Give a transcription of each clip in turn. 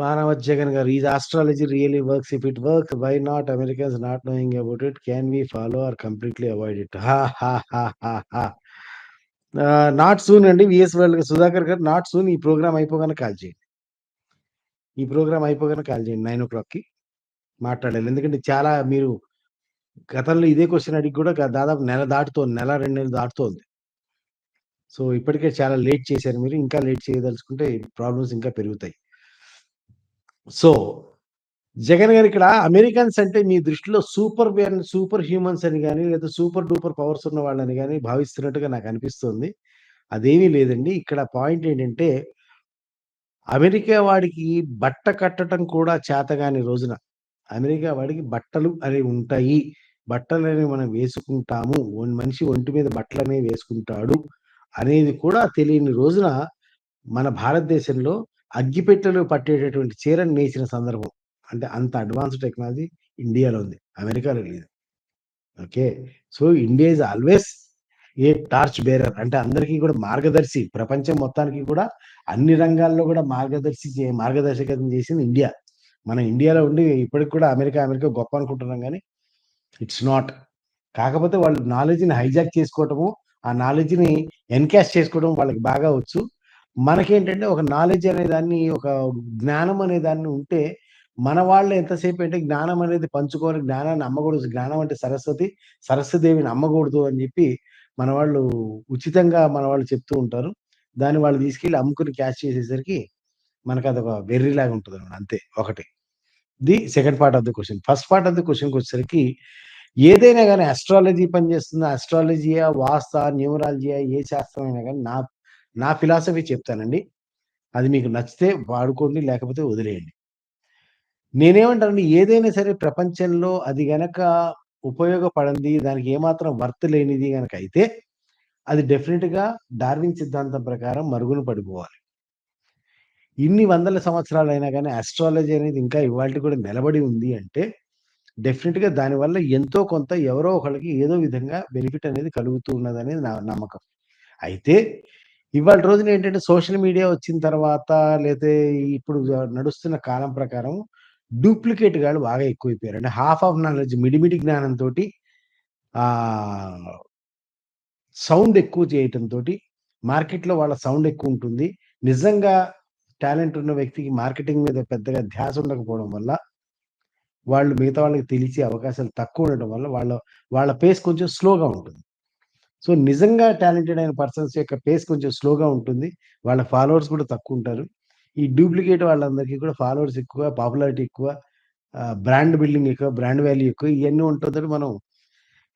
Banavat Jagan garu, is astrology really works? If it works, why not Americans not knowing about it? Can we follow or completely avoid it? Ha ha ha ha ha. Not soon అండి. VS world Sudhakar గారు not soon ఈ programme అయిపోగానే call చేయండి. ఈ programme అయిపోగానే call చేయండి 9:00కి మాట్లాడాలి. ఎందుకంటే చాలా మీరు గతంలో ఇదే క్వశ్చన్ అడిగి కూడా దాదాపు నెల దాటుతోంది. నెల రెండు నెలలు దాటుతోంది. సో, ఇప్పటికే చాలా లేట్ చేశారు మీరు. ఇంకా లేట్ చేయదలుచుకుంటే ప్రాబ్లమ్స్ ఇంకా పెరుగుతాయి. సో, జగన్ గారు ఇక్కడ అమెరికన్స్ అంటే మీ దృష్టిలో సూపర్ సూపర్ హ్యూమన్స్ అని కానీ లేదా సూపర్ డూపర్ పవర్స్ ఉన్న వాళ్ళని కానీ భావిస్తున్నట్టుగా నాకు అనిపిస్తుంది. అదేమీ లేదండి. ఇక్కడ పాయింట్ ఏంటంటే అమెరికా వాడికి బట్ట కట్టడం కూడా చేతగాని రోజున, అమెరికా వాడికి బట్టలు అనేవి ఉంటాయి. బట్టలనేవి మనం వేసుకుంటాము. మనిషి ఒంటి మీద బట్టలనే వేసుకుంటాడు. అనేది కూడా తెలియని రోజున మన భారతదేశంలో అగ్గిపెట్టెలు పట్టేటటువంటి చీరను నేసిన సందర్భం. అంటే అంత అడ్వాన్స్డ్ టెక్నాలజీ ఇండియాలో ఉంది. అమెరికాలో లేదు. Okay. So, India is always a torch bearer అంటే అందరికీ కూడా మార్గదర్శి. ప్రపంచం మొత్తానికి కూడా అన్ని రంగాల్లో కూడా మార్గదర్శి మార్గదర్శకత్వం చేసింది ఇండియా. మన ఇండియాలో ఉండి ఇప్పటికి కూడా అమెరికా, అమెరికా గొప్ప అనుకుంటున్నాం కానీ ఇట్స్ నాట్. కాకపోతే వాళ్ళు నాలెడ్జ్‌ని హైజాక్ చేసుకోవటము, ఆ నాలెడ్జ్‌ని ఎన్‌కాష్ చేసుకోవడం వాళ్ళకి బాగా వచ్చు. మనకేంటంటే ఒక నాలెడ్జ్ అనే దాన్ని, ఒక జ్ఞానం అనే దాన్ని ఉంటే మన వాళ్ళు ఎంతసేపు అంటే జ్ఞానం అనేది పంచుకోవాలి, జ్ఞానాన్ని అమ్మకూడదు. జ్ఞానం అంటే సరస్వతి, సరస్వదేవిని అమ్మకూడదు అని చెప్పి మన వాళ్ళు ఉచితంగా మన వాళ్ళు చెప్తూ ఉంటారు. దాన్ని వాళ్ళు తీసుకెళ్ళి అమ్ముకుని క్యాష్ చేసేసరికి మనకు మనకదొక వెర్రిలాగా ఉంటదనమాట అంతే ఒకటి. The second part of the question first part of the వచ్చేసరికి ఏదైనా కానీ అస్ట్రాలజీ పనిచేస్తుంది అస్ట్రాలజీయా, వాస్త న్యూమరాలజీయా ఏ శాస్త్రం అయినా కానీ నా నా ఫిలాసఫీ చెప్తానండి. అది మీకు నచ్చితే వాడుకోండి. లేకపోతే వదిలేయండి. నేనేమంటానంటే ఏదైనా సరే ప్రపంచంలో అది గనక ఉపయోగపడింది దానికి ఏమాత్రం వర్త్ లేనిది గనక అయితే అది డెఫినెట్గా డార్విన్ సిద్ధాంతం ప్రకారం మరుగున పడిపోవాలి. ఇన్ని వందల సంవత్సరాలైనా కానీ అస్ట్రాలజీ అనేది ఇంకా ఇవాళ కూడా నిలబడి ఉంది అంటే డెఫినెట్గా దానివల్ల ఎంతో కొంత ఎవరో ఒకళ్ళకి ఏదో విధంగా బెనిఫిట్ అనేది కలుగుతూ ఉన్నదనేది నా నమ్మకం. అయితే ఇవాళ రోజున ఏంటంటే సోషల్ మీడియా వచ్చిన తర్వాత లేతే ఇప్పుడు నడుస్తున్న కాలం ప్రకారం డూప్లికేట్ గాళ్ళు బాగా ఎక్కువైపోయారు. అంటే హాఫ్ ఆఫ్ నాలెడ్జ్ మిడిమిడి జ్ఞానంతో సౌండ్ ఎక్కువ చేయటంతో మార్కెట్‌లో వాళ్ళ సౌండ్ ఎక్కువ ఉంటుంది నిజంగా టాలెంట్ ఉన్న వ్యక్తికి మార్కెటింగ్ మీద పెద్దగా ధ్యాస ఉండకపోవడం వల్ల వాళ్ళు మిగతా వాళ్ళకి తెలిసే అవకాశాలు తక్కువ ఉండడం వల్ల వాళ్ళ వాళ్ళ పేస్ కొంచెం స్లోగా ఉంటుంది. సో, నిజంగా టాలెంటెడ్ అయిన పర్సన్స్ యొక్క పేస్ కొంచెం స్లోగా ఉంటుంది. వాళ్ళ ఫాలోవర్స్ కూడా తక్కువ ఉంటారు ఈ డూప్లికేట్ వాళ్ళందరికీ కూడా ఫాలోవర్స్ ఎక్కువ, పాపులారిటీ ఎక్కువ, బ్రాండ్ బిల్డింగ్ ఎక్కువ, బ్రాండ్ వాల్యూ ఎక్కువ ఇవన్నీ ఉంటుందని మనం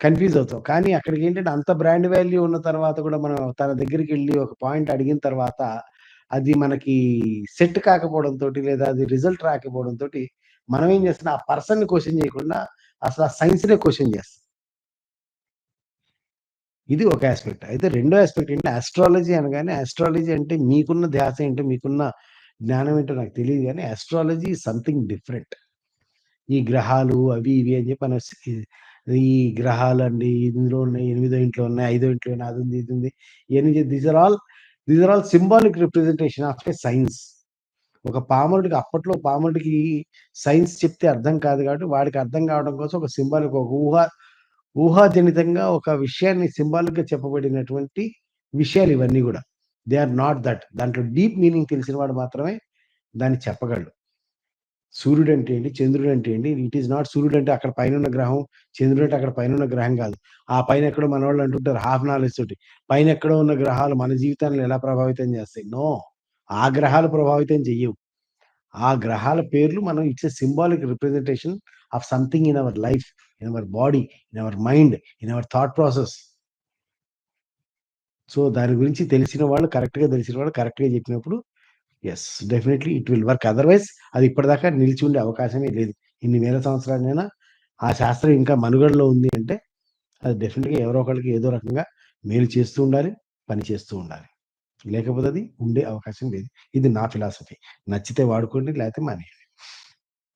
కన్‌ఫ్యూజ్ అవుతాం. కానీ అక్కడికి ఏంటంటే అంత బ్రాండ్ వాల్యూ ఉన్న తర్వాత కూడా మనం తన దగ్గరికి వెళ్ళి ఒక పాయింట్ అడిగిన తర్వాత అది మనకి సెట్ కాకపోవడంతో లేదా అది రిజల్ట్ రాకపోవడంతో మనం ఏం చేస్తున్నాం ఆ పర్సన్ క్వశ్చన్ చేయకుండా అసలు ఆ సైన్స్‌నే క్వశ్చన్ చేస్తాం. ఇది ఒక యాస్పెక్ట్. అయితే రెండో యాస్పెక్ట్ ఏంటంటే ఆస్ట్రాలజీ అనగానే ఆస్ట్రాలజీ అంటే మీకున్న ధ్యాస ఏంటో, మీకున్న జ్ఞానం ఏంటో నాకు తెలియదు కానీ ఆస్ట్రాలజీ సంథింగ్ డిఫరెంట్. ఈ గ్రహాలు అవి ఇవి అని చెప్పి అనేసి ఈ గ్రహాలండి ఇందులో ఉన్నాయి, ఎనిమిదో ఇంట్లో ఉన్నాయి, ఐదో ఇంట్లో ఉన్నాయి, ఇది ఉంది ఇయన్నీ these are all these are all symbolic representation of a science. ఒక పాముడికి అప్పట్లో పాముడికి సైన్స్ చెప్తే అర్థం కాదు కాబట్టి వాడికి అర్థం కావడం కోసం ఒక సింబాలిక్ ఒక ఊహ ఊహాజనితంగా ఒక విషయాన్ని సింబాలిక్‌గా చెప్పబడినటువంటి విషయాలు ఇవన్నీ కూడా దే ఆర్ నాట్ దట్. దాంట్లో డీప్ మీనింగ్ తెలిసిన వాడు మాత్రమే దాన్ని చెప్పగలడు. సూర్యుడు అంటే ఏంటి? చంద్రుడు అంటే ఏంటి? ఇట్ ఈస్ నాట్ సూర్యుడు అంటే అక్కడ పైనున్న గ్రహం, చంద్రుడు అంటే అక్కడ పైనున్న గ్రహం కాదు. ఆ పైన ఎక్కడో మనోళ్ళు అంటుంటారు హాఫ్ నాలెడ్జ్ తోటి. పైన ఎక్కడో ఉన్న గ్రహాలు మన జీవితాన్ని ఎలా ప్రభావితం చేస్తాయి? నో. ఆ గ్రహాలు ప్రభావితం చెయ్యవు. ఆ గ్రహాల పేర్లు మనం it's a symbolic representation of something in our life, in our body, in our mind, in our thought process. So, దాని గురించి తెలిసిన వాళ్ళు కరెక్ట్‌గా తెలిసిన వాళ్ళు కరెక్ట్‌గా చెప్పినప్పుడు yes definitely it will work. Otherwise అది ఇప్పటిదాకా నిలిచి ఉండే అవకాశమే లేదు. ఇన్ని వేల సంవత్సరాలైనా ఆ శాస్త్రం ఇంకా మనుగడలో ఉంది అంటే అది డెఫినెట్గా ఎవరో ఒకళ్ళకి ఏదో రకంగా మేలు చేస్తూ ఉండాలి. పని చేస్తూ ఉండాలి. లేకపోతే అది ఉండే అవకాశం లేదు. ఇది నా ఫిలాసఫీ. నచ్చితే వాడుకోండి లేకపోతే మానేయండి.